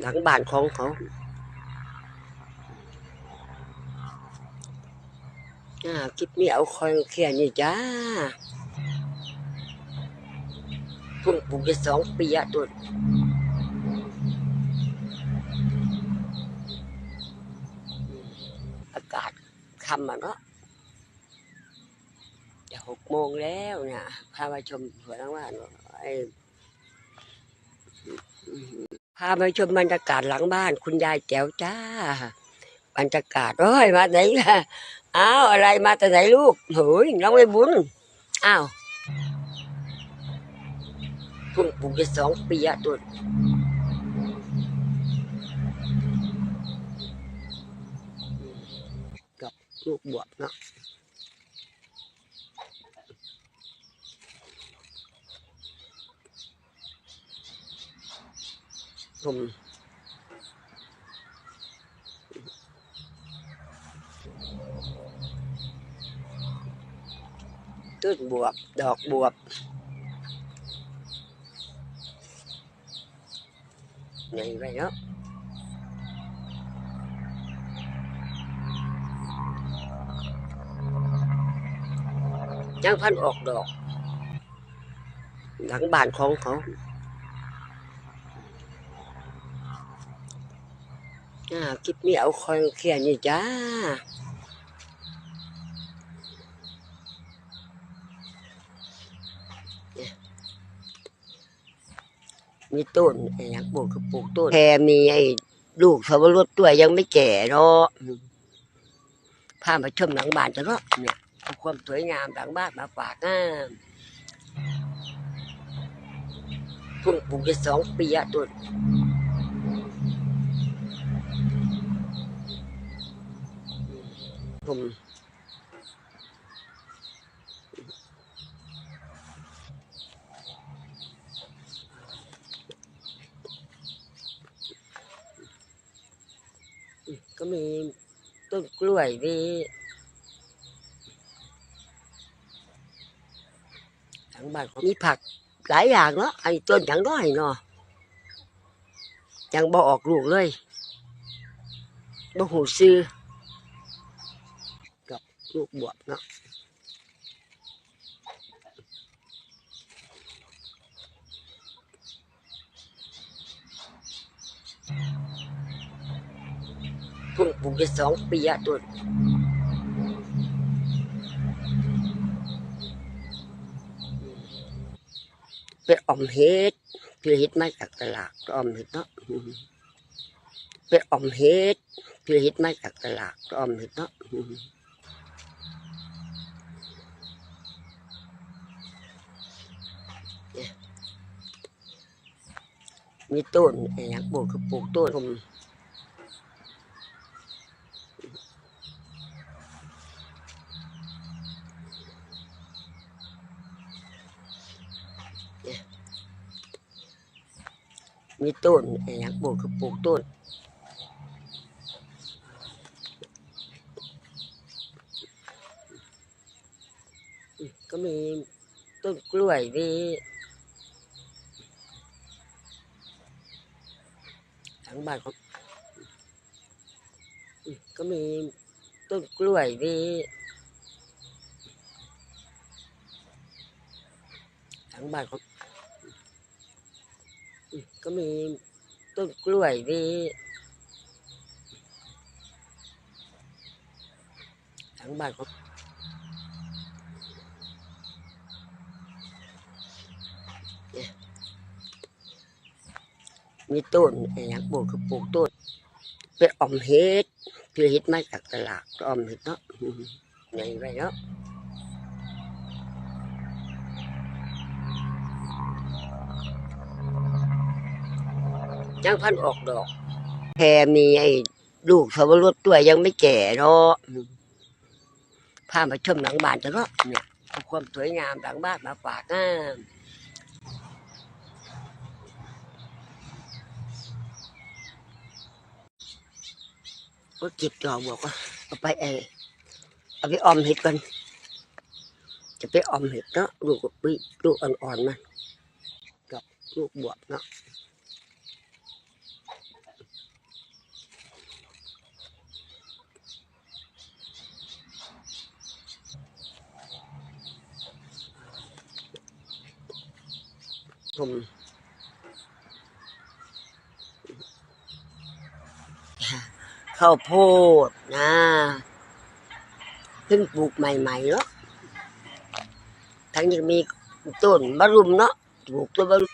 หลังบ้านของเขาอ่าคลิปนี้เอาคอยแค่นี้จ้าพิ่งปลูกได้สองปีอะตัวอากาศคำอะเนาะจะหกโมงแล้วเนี่ยพามาชมสวนหลังานไอ้ พามาชมบรรยากาศหลังบ้าน คุณยายแจ๋วจ้า บรรยากาศโอ้ยมาไหนล่ะอ้าวอะไรมาแต่ไหนลูกเฮ้ยน้องไม่บุญอ้าวพิ่งปลูกได้สองปีอะตัวกับลูกบวบเนาะผมต้นบวบดอกบวบนี่ไปเนาะ ยังพันออกดอกหลังบ้าน ของเขาอ่าคลิปนี้เอาคอยแค่นี้จ้ามีต้นไอ้ยังปลูกคือปลูกต้นแพรมีไอ้ลูกสับปะรดตัวยังไม่แก่เนาะพามาชมหลังบ้านจะเนาะเนี่ยความสวยงามหลังบ้านมาฝากอ่าเพิ่งปลูกได้สองปีอะต้น ผมก็มีต้นกล้วยมีหลังบ้านของมีผักหลายอย่างเนาะไอ้ต้นอย่างน้อยเนาะยังบ่ออกลูกเลยบ่หูซื้อกับ ลูกบวบเนาะพิ่งปลูกได้สองปีอะต้นไปออมเฮ็ดคือเฮ็ดมาจากตลาดออมเฮ็ดเนาะไปออมเฮ็ดคือเฮ็ดมาจากตลาดออมเฮ็ดเนาะอืมเนี่ย มีต้นอยังปลูกคือปลูกต้นผมมีต้นอยังปลูกคือปลูกต้นก็มีต้นกล้วยมีหลัง บ้านของก็มีต้นกล้วยมีหลังบ้านของก็มีต้นกล้วยมีหลังบ้านขอ มีต้นไอ้ยังปลูกคือปลูกต้นไปออมเฮ็ดคือเฮ็ดมาจากตลาดออมเฮ็ดเนาะอืมนี่ไปเนาะยังพันออกดอกแพรมีไอ้ลูกสับปะรดตัวยังไม่แก่เนาะพามาชมหลังบ้านจะเนาะเนี่ยความสวยงามหลังบ้านมาฝากอ่า ก็กิดหลอบอกว่าเอาไปเอเอาไปออมเห็ดกันจะไปออมเห็ดเนาะลูกปีลูกอ่อนๆมันกับลูกบวบเนาะผม ข้าวโพดนะเพิ่งปลูกใหม่ๆเนาะทั้งยังมีต้นบะรุมเนาะปลูกต้นบะรุม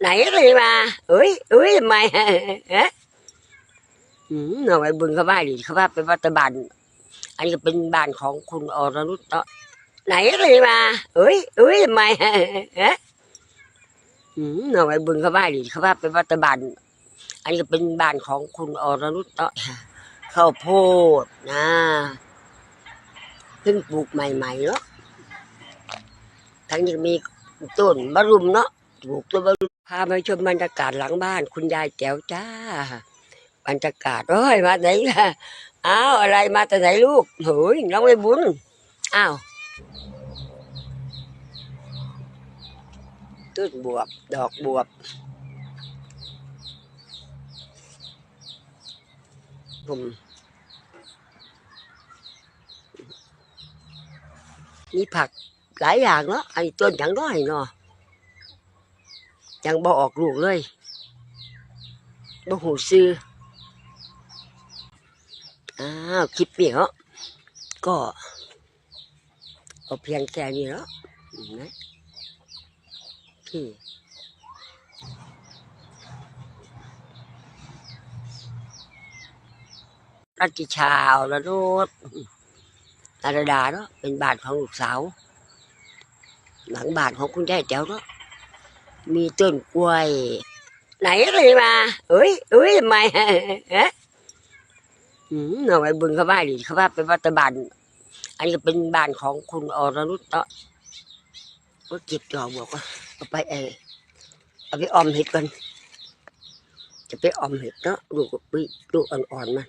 ไหนเลยมาเอ้ยเอ้ยทำไมฮะอืมเอาไว้บึงเขาบ้านดิเขาว่าเป็นวัตบานอันนี้ก็เป็นบ้านของคุณอรนุชเนาะไหนเลยมาเอ้ยเอ้ยทำไมฮะอืมเอาไว้บึงเขาบ้านดิเขาว่าเป็นวัตบานอันนี้ก็เป็นบ้านของคุณอรนุชเนาะ ข้าวโพดนะเพิ่งปลูกใหม่ๆเนาะทั้งยังมีต้นบะรุมเนาะปลูกต้นบะรุมพามาชมบรรยากาศหลังบ้าน คุณยายแจ๋วจ้า บรรยากาศโอ้ยมาไหนล่ะอ้าวอะไรมาแต่ไหนลูกเฮ้ยน้องไอ้บุญอ้าวต้นบวบ ดอกบวบ ผม มีผักหลายอย่างเนาะไอ้ต้นอย่างน้อยเนาะยังบ่ออกลูกเลยบ่หูซื้ออ้าวคลิปนี้เนาะก็เอาเพียงแค่นี้เนาะนะที่ รัติชาวแล้วรถนารดาเนาะเป็นบ้านของลูกสาว หลังบ้านของคุณยายแจ๋วเนาะมีต้นกล้วย ไหนเลยมาเอ้ยเอ้ยทำไมฮะอืมเอาไว้บึงเขาบ้านดิเขาว่าเป็นวัตบานอันนี้ก็เป็นบ้านของคุณอรนุชเนาะก็เก็บดอกบอกว่าเอาไปเออเอาไปออมเห็ดกันจะไปออมเห็ดเนาะลูกปีลูอ่อนๆมัน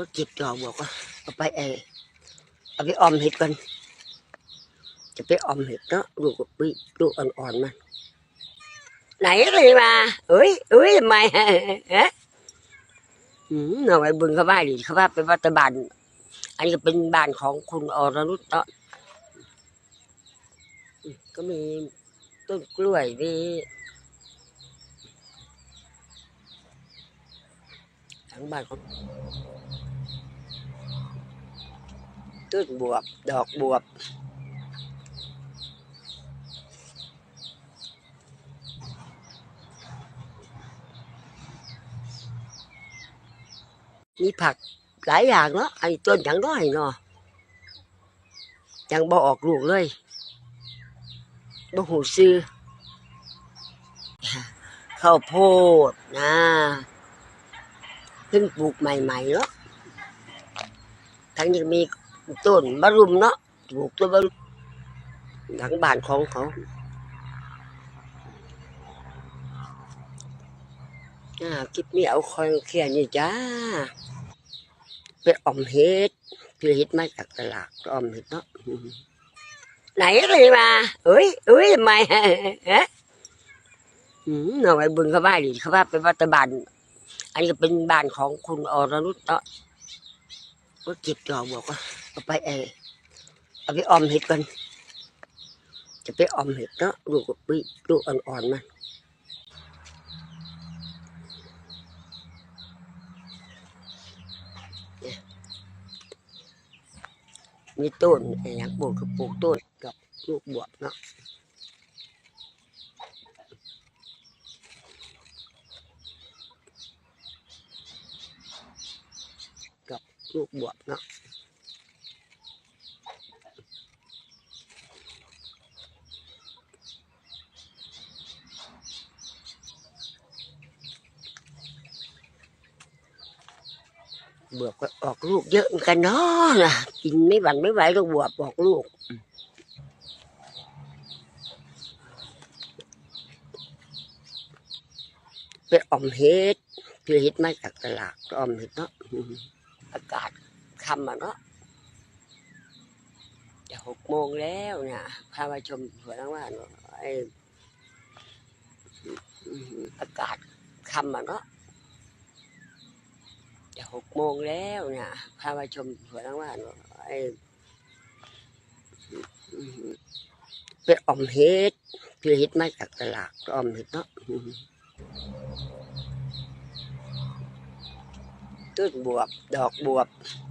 ก็เก็บดอกบอกว่าเอาไปเอเอาไปออมเห็ดกันจะไปออมเห็ดเนาะลูกปีลูอ่อนๆมันไหนเลยมาเอ้ยเอ้ยทำไมฮะอืมเอาไว้บึงเขาบ้านดิเขาว่าเป็นวัตบานอันนี้ก็เป็นบ้านของคุณอรนุชเนาะก็มีต้นกล้วยมีหลังบ้านของต้นบวบ ดอกบวบ มีผักหลายอย่างเนาะไอ้ต้นอย่างน้อยเนาะยังบ่ออกลูกเลยบ่หูซื้อข้าวโพดนะ เพิ่งปลูกใหม่ๆเนาะทั้งยังมีต้นบะรุมเนาะปลูกต้นบะรุมหลังบ้านของเขาคลิปนี้เอาคอยแค่นี้จ้าไปออมเห็ดคือเห็ดมาจากตลาดก็อมเห็ดเนาะไหนเลยมาเอ้ยเอ้ยทำไมฮะอืมเอาไว้บึงเขาบ้านดิเขาว่าเป็นวัตบาน อันนี้เป็นบ้านของคุณอรนุชเนาะก็เก็บดอกบอกว่าเอาไปเออเอาไปออมเห็ดกันจะไปออมเห็ดเนาะลูกก็ปีลูกอ่อนๆมันมีต้นไอ้หยังปลูกคือปลูกต้นกับลูกบวบเนาะกับ ลูกบวบเนาะบวบก็ออกลูกเยอะเหมือนกันเนาะนะกินไม่หวั่นไม่ไหวต้องบวบออกลูกไปออมเห็ดคือเห็ดมาจากตลาดก็ออมเห็ดเนาะ อากาศค่ำอะเนาะจะหกโมงแล้วเนี่ยพามาชมสวนหลังบ้านไอ้อากาศค่ำอะเนาะจะหกโมงแล้วเนี่ยพามาชมสวนหลังบ้านไอ้อมเป็นอมเฮ็ดคือเฮ็ดมาจากตลาดก็ออมเฮ็ดเนาะ อืมต้น